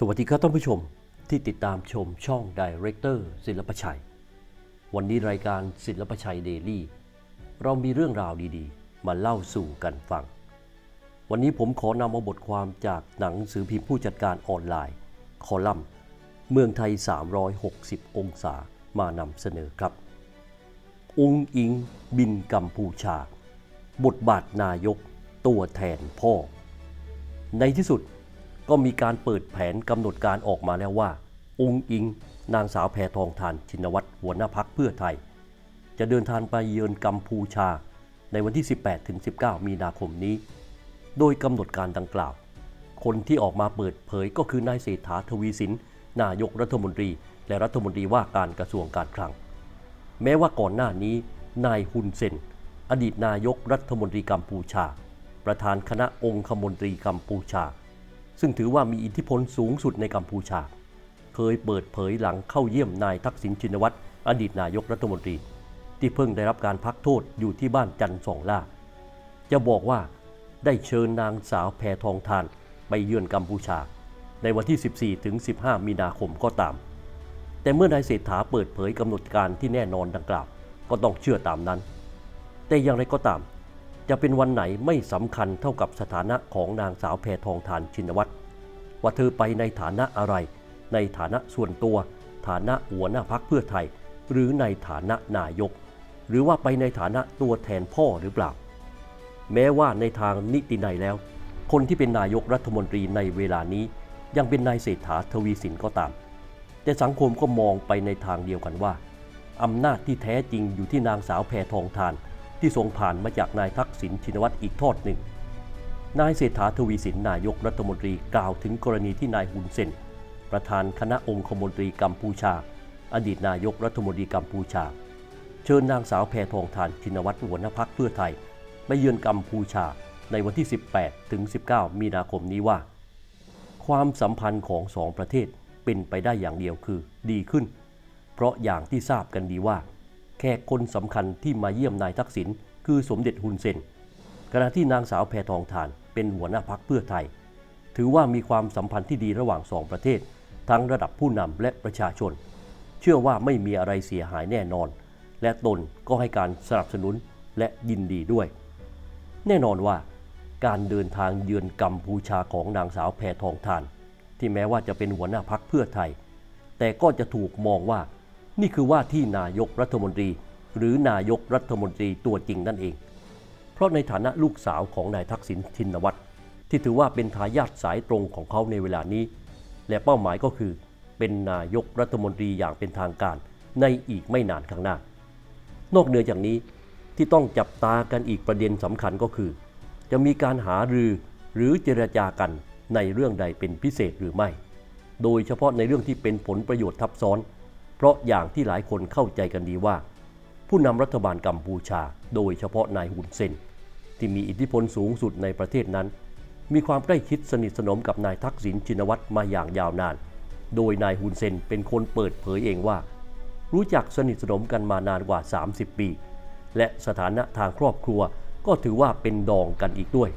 สวัสดีครับท่านผู้ชมที่ติดตามชมช่อง Director ศิลปชัย วันนี้รายการศิลปชัยเดลี่ เรามีเรื่องราวดีๆ มาเล่าสู่กันฟัง วันนี้ผมขอนำเอาบทความจากหนังสือพิมพ์ผู้จัดการออนไลน์ คอลัมน์ เมืองไทย 360 องศามานำเสนอครับ องค์อิงบินกัมพูชา บทบาทนายกตัวแทนพ่อ ในที่สุด ก็มีการเปิดแผนกำหนดการออกมาแล้วว่า องค์อิง นางสาวแพทองทานชินวัตรหัวหน้าพักเพื่อไทย จะเดินทางไปเยือนกัมพูชาในวันที่ 18-19 มีนาคมนี้ โดยกำหนดการดังกล่าว คนที่ออกมาเปิดเผยก็คือนายเศรษฐาทวีสิน นายกรัฐมนตรี และรัฐมนตรีว่าการกระทรวงการคลัง แม้ว่าก่อนหน้านี้ นายฮุนเซน อดีตนายกรัฐมนตรีกัมพูชา ประธานคณะองคมนตรีกัมพูชา ซึ่งถือว่ามีอิทธิพลสูงสุดในกัมพูชา เคยเปิดเผยหลังเข้าเยี่ยมนายทักษิณชินวัตรอดีตนายกรัฐมนตรี ที่เพิ่งได้รับการพักโทษอยู่ที่บ้านจันทร์สองล่า จะบอกว่าได้เชิญนางสาวแพทองทานไปเยือนกัมพูชา ในวันที่ 14ถึง15 มีนาคมก็ตาม แต่เมื่อนายเศรษฐาเปิดเผยกำหนดการที่แน่นอนดังกล่าว ก็ต้องเชื่อตามนั้น แต่อย่างไรก็ตาม จะเป็นวันไหนไม่สำคัญเท่ากับสถานะของนางสาวแพทองทานชินวัตรว่าเธอไปในฐานะอะไร ในฐานะส่วนตัว ฐานะหัวหน้าพักเพื่อไทย หรือในฐานะนายก หรือว่าไปในฐานะตัวแทนพ่อหรือเปล่า แม้ว่าในทางนิตินัยแล้ว คนที่เป็นนายกรัฐมนตรีในเวลานี้ ยังเป็นนายเศรษฐาทวีสินก็ตาม แต่สังคมก็มองไปในทางเดียวกันว่าอำนาจที่แท้จริงอยู่ที่นางสาวแพทองทาน ที่ทรงผ่านมาจากนายทักษิณชินวัตรอีกทอดหนึ่ง นายเศรษฐาทวีสินนายกรัฐมนตรีกล่าวถึงกรณีที่นายฮุนเซน ประธานคณะองคมนตรีกัมพูชา อดีตนายกรัฐมนตรีกัมพูชา เชิญนางสาวแพทองทานชินวัตรหัวหน้าพักเพื่อไทยไปเยือนกัมพูชาในวันที่ 18 ถึง 19 มีนาคมนี้ว่า ความสัมพันธ์ของสองประเทศเป็นไปได้อย่างเดียวคือดีขึ้น เพราะอย่างที่ทราบกันดีว่า แขกคนสำคัญที่มาเยี่ยมนายทักษิณคือสมเด็จฮุนเซน ขณะที่นางสาวแพทองทานเป็นหัวหน้าพักเพื่อไทย ถือว่ามีความสัมพันธ์ที่ดีระหว่างสองประเทศ ทั้งระดับผู้นำและประชาชน เชื่อว่าไม่มีอะไรเสียหายแน่นอน และตนก็ให้การสนับสนุนและยินดีด้วย แน่นอนว่า การเดินทางเยือนกัมพูชาของนางสาวแพทองทาน ที่แม้ว่าจะเป็นหัวหน้าพักเพื่อไทย แต่ก็จะถูกมองว่า นี่คือว่าที่นายกรัฐมนตรี หรือนายกรัฐมนตรีตัวจริงนั่นเอง เพราะในฐานะลูกสาวของนายทักษิณชินวัตรที่ถือว่าเป็นทายาทสายตรงของเขาในเวลานี้ และเป้าหมายก็คือ เป็นนายกรัฐมนตรีอย่างเป็นทางการในอีกไม่นานข้างหน้า นอกเหนือจากนี้ที่ต้องจับตากันอีกประเด็นสำคัญก็คือ จะมีการหารือหรือเจรจากันในเรื่องใดเป็นพิเศษหรือไม่ โดยเฉพาะในเรื่องที่เป็นผลประโยชน์ทับซ้อน เพราะอย่างที่หลายคนเข้าใจกันดีว่า ผู้นำรัฐบาลกัมพูชา โดยเฉพาะนายฮุนเซนที่มีอิทธิพลสูงสุดในประเทศนั้น มีความใกล้ชิดสนิทสนมกับนายทักษิณชินวัตรมาอย่างยาวนาน โดยนายฮุนเซนเป็นคนเปิดเผยเองว่า รู้จักสนิทสนมกันมานานกว่า 30 ปี และสถานะทางครอบครัวก็ถือว่าเป็นดองกันอีกด้วย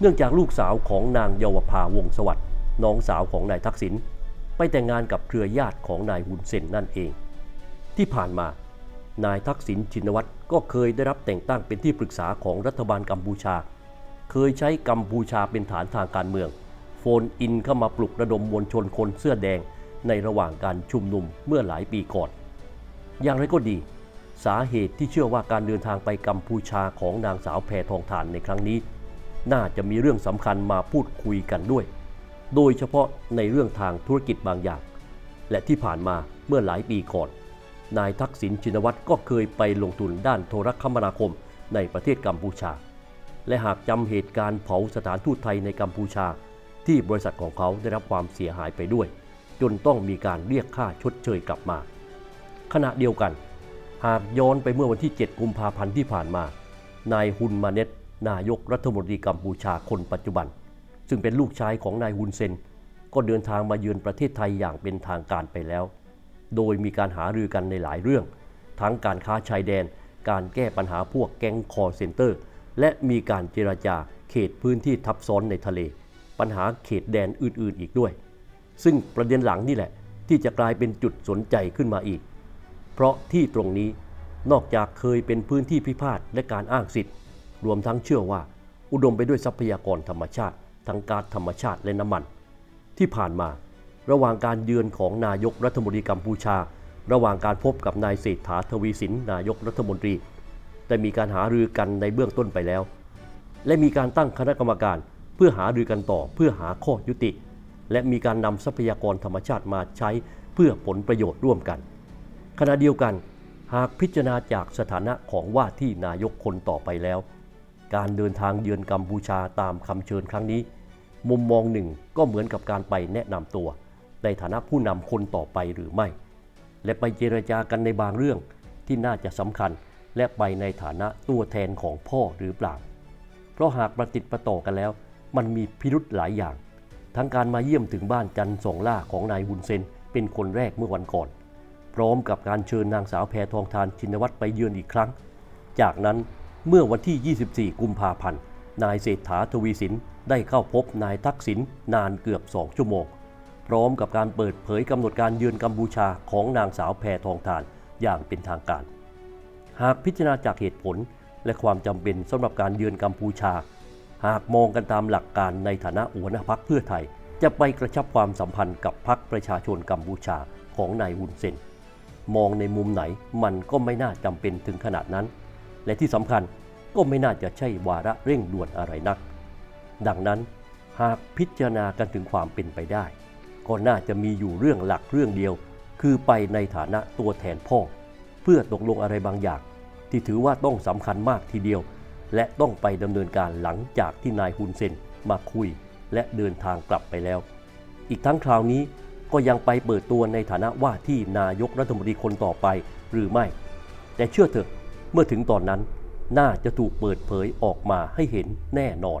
เนื่องจากลูกสาวของนางเยาวภาวงศ์สวัสด์น้องสาวของนายทักษิณ ไปแต่งงานกับเครือญาติของนายฮุนเซนนั่นเอง ที่ผ่านมานายทักษิณชินวัตรก็เคยได้รับแต่งตั้งเป็นที่ปรึกษาของรัฐบาลกัมพูชา เคยใช้กัมพูชาเป็นฐานทางการเมือง โฟนอินเข้ามาปลุกระดมมวลชนคนเสื้อแดงในระหว่างการชุมนุมเมื่อหลายปีก่อน อย่างไรก็ดี สาเหตุที่เชื่อว่าการเดินทางไปกัมพูชาของนางสาวแพทองทานในครั้งนี้ น่าจะมีเรื่องสำคัญมาพูดคุยกันด้วย โดยเฉพาะในเรื่องทางธุรกิจบางอย่าง และที่ผ่านมาเมื่อหลายปีก่อน นายทักษิณชินวัตรก็เคยไปลงทุนด้านโทรคมนาคมในประเทศกัมพูชา และหากจำเหตุการณ์เผาสถานทูตไทยในกัมพูชา ที่บริษัทของเขาได้รับความเสียหายไปด้วย จนต้องมีการเรียกค่าชดเชยกลับมา ขณะเดียวกัน หากย้อนไปเมื่อวันที่ 7 กุมภาพันธ์ที่ผ่านมา นายฮุนมาเน็ตนายกรัฐมนตรีกัมพูชาคนปัจจุบัน ซึ่งเป็นลูกชายของนายฮุนเซน ก็เดินทางมาเยือนประเทศไทยอย่างเป็นทางการไปแล้ว โดยมีการหารือกันในหลายเรื่อง ทั้งการค้าชายแดน การแก้ปัญหาพวกแก๊งคอร์เซนเตอร์ และมีการเจราจาเขตพื้นที่ทับซ้อนในทะเล ปัญหาเขตแดนอื่นๆ อีกด้วย ซึ่งประเด็นหลังนี่แหละ ที่จะกลายเป็นจุดสนใจขึ้นมาอีก เพราะที่ตรงนี้นอกจากเคยเป็นพื้นที่พิพาทและการอ้างสิทธิ์ รวมทั้งเชื่อว่า อุดมไปด้วยทรัพยากรธรรมชาติ ทั้งก๊าซธรรมชาติและน้ำมัน ที่ผ่านมา ระหว่างการเยือนของนายกรัฐมนตรีกัมพูชา ระหว่างการพบกับนายเศรษฐาทวีสินนายกรัฐมนตรี ได้มีการหารือกันในเบื้องต้นไปแล้ว และมีการตั้งคณะกรรมการเพื่อหารือกันต่อเพื่อหาข้อยุติ และมีการนำทรัพยากรธรรมชาติมาใช้เพื่อผลประโยชน์ร่วมกัน ขณะเดียวกัน หากพิจารณาจากสถานะของว่าที่นายกคนต่อไปแล้ว การเดินทางเยือนกัมพูชาตามคำเชิญครั้งนี้ มุมมองหนึ่งก็เหมือนกับการไปแนะนำตัว ในฐานะผู้นำคนต่อไปหรือไม่ และไปเจรจากันในบางเรื่องที่น่าจะสำคัญ และไปในฐานะตัวแทนของพ่อหรือเปล่า เพราะหากประติดประต่อกันแล้ว มันมีพิรุธหลายอย่าง ทั้งการมาเยี่ยมถึงบ้านจันทร์สองล่าของนายวุนเซนเป็นคนแรกเมื่อวันก่อน พร้อมกับการเชิญนางสาวแพทองทานชินวัตรไปเยือนอีกครั้ง จากนั้นเมื่อวันที่ 24 กุมภาพันธ์นายเศรษฐาทวีสิน ได้เข้าพบนายทักษิณนานเกือบ2ชั่วโมง พร้อมกับการเปิดเผยกำหนดการเยือนกัมพูชาของนางสาวแพทองทานอย่างเป็นทางการ หากพิจารณาจากเหตุผลและความจำเป็นสำหรับการเยือนกัมพูชา หากมองกันตามหลักการในฐานะหัวหน้าพักเพื่อไทย จะไปกระชับความสัมพันธ์กับพักประชาชนกัมพูชาของนายวุนเซนมองในมุมไหนมันก็ไม่น่าจำเป็นถึงขนาดนั้น และที่สำคัญก็ไม่น่าจะใช่วาระเร่งด่วนอะไรนัก ดังนั้นหากพิจารณากันถึงความเป็นไปได้ ก็น่าจะมีอยู่เรื่องหลักเรื่องเดียว คือไปในฐานะตัวแทนพ่อ เพื่อตกลงอะไรบางอย่าง ที่ถือว่าต้องสำคัญมากทีเดียว และต้องไปดำเนินการหลังจากที่นายฮุนเซนมาคุย และเดินทางกลับไปแล้ว อีกทั้งคราวนี้ก็ยังไปเปิดตัวในฐานะว่าที่นายกรัฐมนตรีคนต่อไปหรือไม่ แต่เชื่อเถอะเมื่อถึงตอนนั้นน่าจะถูกเปิดเผยออกมาให้เห็นแน่นอน